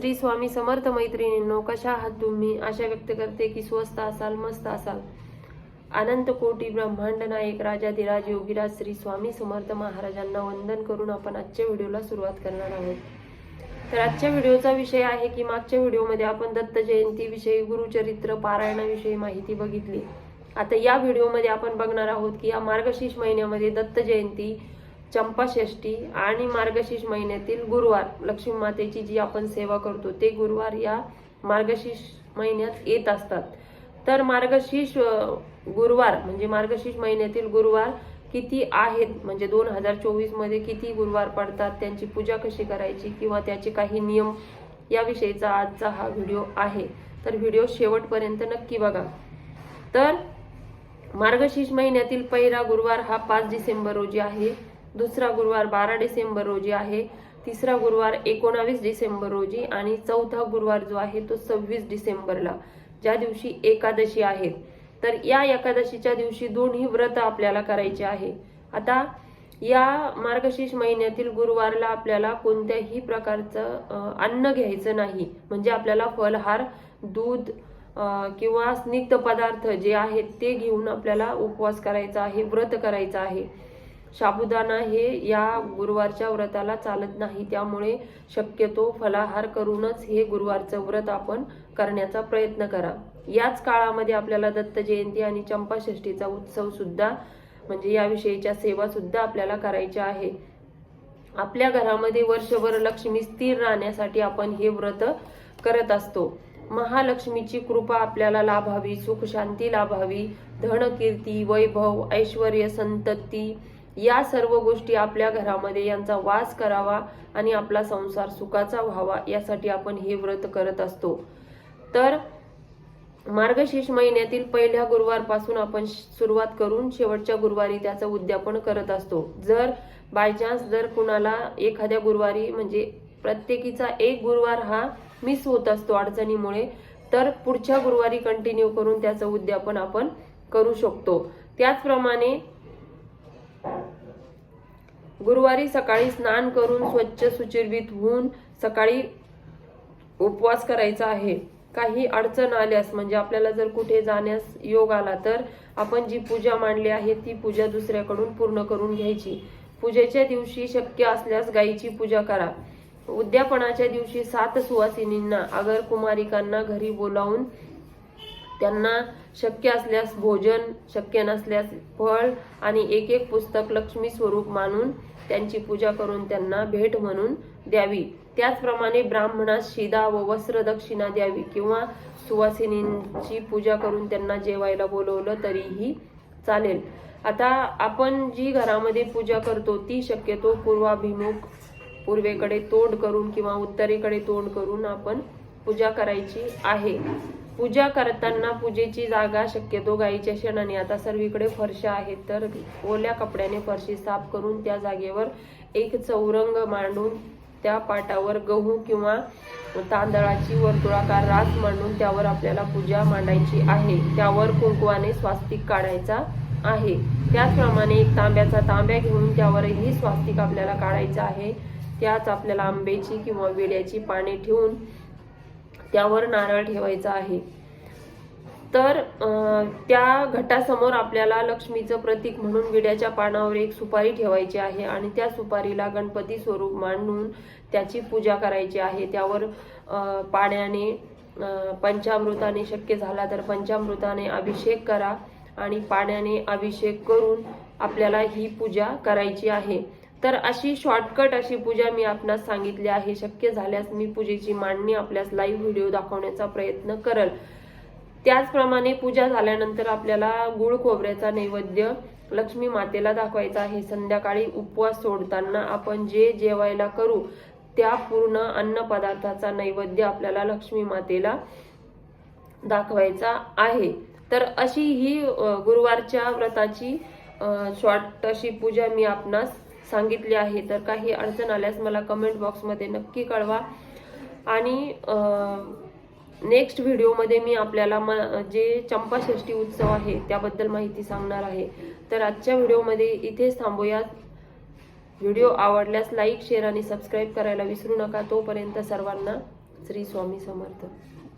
श्री स्वामी समर्थ मैत्रिणींनो कशा आहात तुम्ही? आशा व्यक्त करते की स्वस्त असाल मस्त असाल. अनंत कोटी ब्रह्मांड नायक राजाधिराज योगीराज श्री स्वामी समर्थ महाराजांना वंदन करून आपण आजच्या व्हिडिओला सुरुवात करणार आहोत. तर आजच्या व्हिडिओचा विषय आहे की मागच्या व्हिडिओमध्ये आपण दत्त जयंतीविषयी गुरुचरित्र पारायणाविषयी माहिती बघितली. आता या व्हिडिओमध्ये आपण बघणार आहोत की या मार्गशीर्ष महिन्यामध्ये दत्त जयंती चंपाषष्ठी आणि मार्गशीर्ष महिन्यातील गुरुवार लक्ष्मी मातेची जी आपण सेवा करतो ते गुरुवार या मार्गशीर्ष महिन्यात येत असतात. तर मार्गशीर्ष गुरुवार म्हणजे मार्गशीर्ष महिन्यातील गुरुवार किती आहेत? म्हणजे दोन हजार चोवीसमध्ये किती गुरुवार पडतात? त्यांची पूजा कशी करायची? किंवा त्याचे काही नियम याविषयीचा आजचा हा व्हिडिओ आहे. तर व्हिडिओ शेवटपर्यंत नक्की बघा. तर मार्गशीर्ष महिन्यातील पहिला गुरुवार हा पाच डिसेंबर रोजी आहे. दुसरा गुरुवार बारा डिसेंबर रोजी आहे. तिसरा गुरुवार एकोणावीस डिसेंबर रोजी आणि चौथा गुरुवार जो आहे तो सव्वीस डिसेंबरला ज्या दिवशी एकादशी आहे. तर या एकादशीच्या दिवशी दोन्ही व्रत आपल्याला करायचे आहे. आता या मार्गशीर्ष महिन्यातील गुरुवारला आपल्याला कोणत्याही प्रकारचं अन्न घ्यायचं नाही. म्हणजे आपल्याला फलहार दूध किंवा स्निग्ध पदार्थ जे आहेत ते घेऊन आपल्याला उपवास करायचा आहे व्रत करायचं आहे. साबुदाणा हे या गुरुवारच्या व्रताला चालत नाही. त्यामुळे शक्यतो फलाहार करूनच हे गुरुवारचं व्रत आपण करण्याचा प्रयत्न करा. याच काळामध्ये आपल्याला दत्त जयंती आणि चंपाषष्ठीचा उत्सव सुद्धा म्हणजे याविषयीच्या सेवा सुद्धा आपल्याला करायच्या आहे. आपल्या घरामध्ये वर्षभर लक्ष्मी स्थिर राहण्यासाठी आपण हे व्रत करत असतो. महालक्ष्मीची कृपा आपल्याला लाभावी सुख शांती लाभावी धन कीर्ती वैभव ऐश्वर संतती या सर्व गोष्टी आपल्या घरामध्ये यांचा वास करावा आणि आपला संसार सुखाचा व्हावा यासाठी आपण हे व्रत करत असतो. तर मार्गशीर्ष महिन्यातील पहिल्या गुरुवारपासून आपण सुरुवात करून शेवटच्या गुरुवारी त्याचं उद्यापन करत असतो. जर बाय चान्स जर कुणाला एखाद्या गुरुवारी म्हणजे प्रत्येकीचा एक गुरुवार हा मिस होत असतो अडचणीमुळे तर पुढच्या गुरुवारी कंटिन्यू करून त्याचं उद्यापन आपण करू शकतो. त्याचप्रमाणे गुरुवारी सकाळी स्नान करून स्वच्छ सुचिर्वित होऊन सकाळी उपवास करायचा आहे. काही अडचण आल्यास म्हणजे आपल्याला जर कुठे जाण्यास योग आला तर आपण जी पूजा मांडली आहे ती पूजा दुसऱ्याकडून पूर्ण करून घ्यायची. पूजेच्या दिवशी शक्य असल्यास गायीची पूजा करा. उद्यापनाच्या दिवशी सात सुवासिनींना अगर कुमारिकांना घरी बोलावून त्यांना शक्य असल्यास भोजन शक्य नसल्यास फळ आणि एक एक पुस्तक लक्ष्मी स्वरूप मानून त्यांची पूजा करून त्यांना भेट म्हणून द्यावी. त्याचप्रमाणे ब्राह्मणास शिदा व वस्त्र दक्षिणा द्यावी किंवा सुवासिनींची पूजा करून त्यांना जेवायला बोलवलं तरीही चालेल. आता आपण जी घरामध्ये पूजा करतो ती शक्यतो पूर्वाभिमुख पूर्वेकडे तोंड करून किंवा उत्तरेकडे तोंड करून आपण पूजा करायची आहे. पूजा करताना पूजेची जागा शक्यतो गाईच्या शेणाने. आता सर्वीकडे फरशा आहेत तर ओल्या कपड्याने फरशी साफ करून त्या जागेवर एक चौरंग मांडून त्या पाटावर गहू किंवा तांदळाची वर्तुळाकार रास मांडून त्यावर आपल्याला पूजा मांडायची आहे. त्यावर कुंकवाने स्वास्तिक काढायचा आहे. त्याचप्रमाणे एक तांब्याचा तांब्या घेऊन त्यावरही स्वास्तिक आपल्याला काढायचं आहे. त्याच आपल्याला आंब्याची किंवा विड्याची पाने ठेवून त्यावर नारळ ठेवायचा आहे. तर त्या घटासमोर आपल्याला लक्ष्मीचं प्रतीक म्हणून विड्याच्या पानावर एक सुपारी ठेवायची आहे आणि त्या सुपारीला गणपती स्वरूप मांडून त्याची पूजा करायची आहे. त्यावर पाण्याने पंचामृताने शक्य झाला तर पंचामृताने अभिषेक करा आणि पाण्याने अभिषेक करून आपल्याला ही पूजा करायची आहे. तर अशी शॉर्टकट अशी पूजा मी आपणास सांगितली आहे. शक्य झाल्यास मी पूजेची मांडणी आपल्यास लाईव्ह व्हिडिओ दाखवण्याचा प्रयत्न करल. त्याचप्रमाणे पूजा झाल्यानंतर आपल्याला गुळ खोबऱ्याचा नैवेद्य लक्ष्मी मातेला दाखवायचा आहे. संध्याकाळी उपवास सोडताना आपण जे जेवायला करू त्या पूर्ण अन्न पदार्थाचा नैवेद्य आपल्याला लक्ष्मी मातेला दाखवायचा आहे. तर अशी ही गुरुवारच्या व्रताची शॉर्ट अशी पूजा मी आपणास सांगितली आहे. तर काही अडचण आल्यास मला कमेंट बॉक्समध्ये नक्की कळवा. आणि नेक्स्ट व्हिडिओमध्ये मी आपल्याला म जे चंपाषष्ठी उत्सव आहे त्याबद्दल माहिती सांगणार आहे. तर आजच्या व्हिडिओमध्ये इथेच थांबूयात व्हिडिओ आवडल्यास लाईक शेअर आणि सबस्क्राईब करायला विसरू नका. तोपर्यंत सर्वांना श्री स्वामी समर्थ.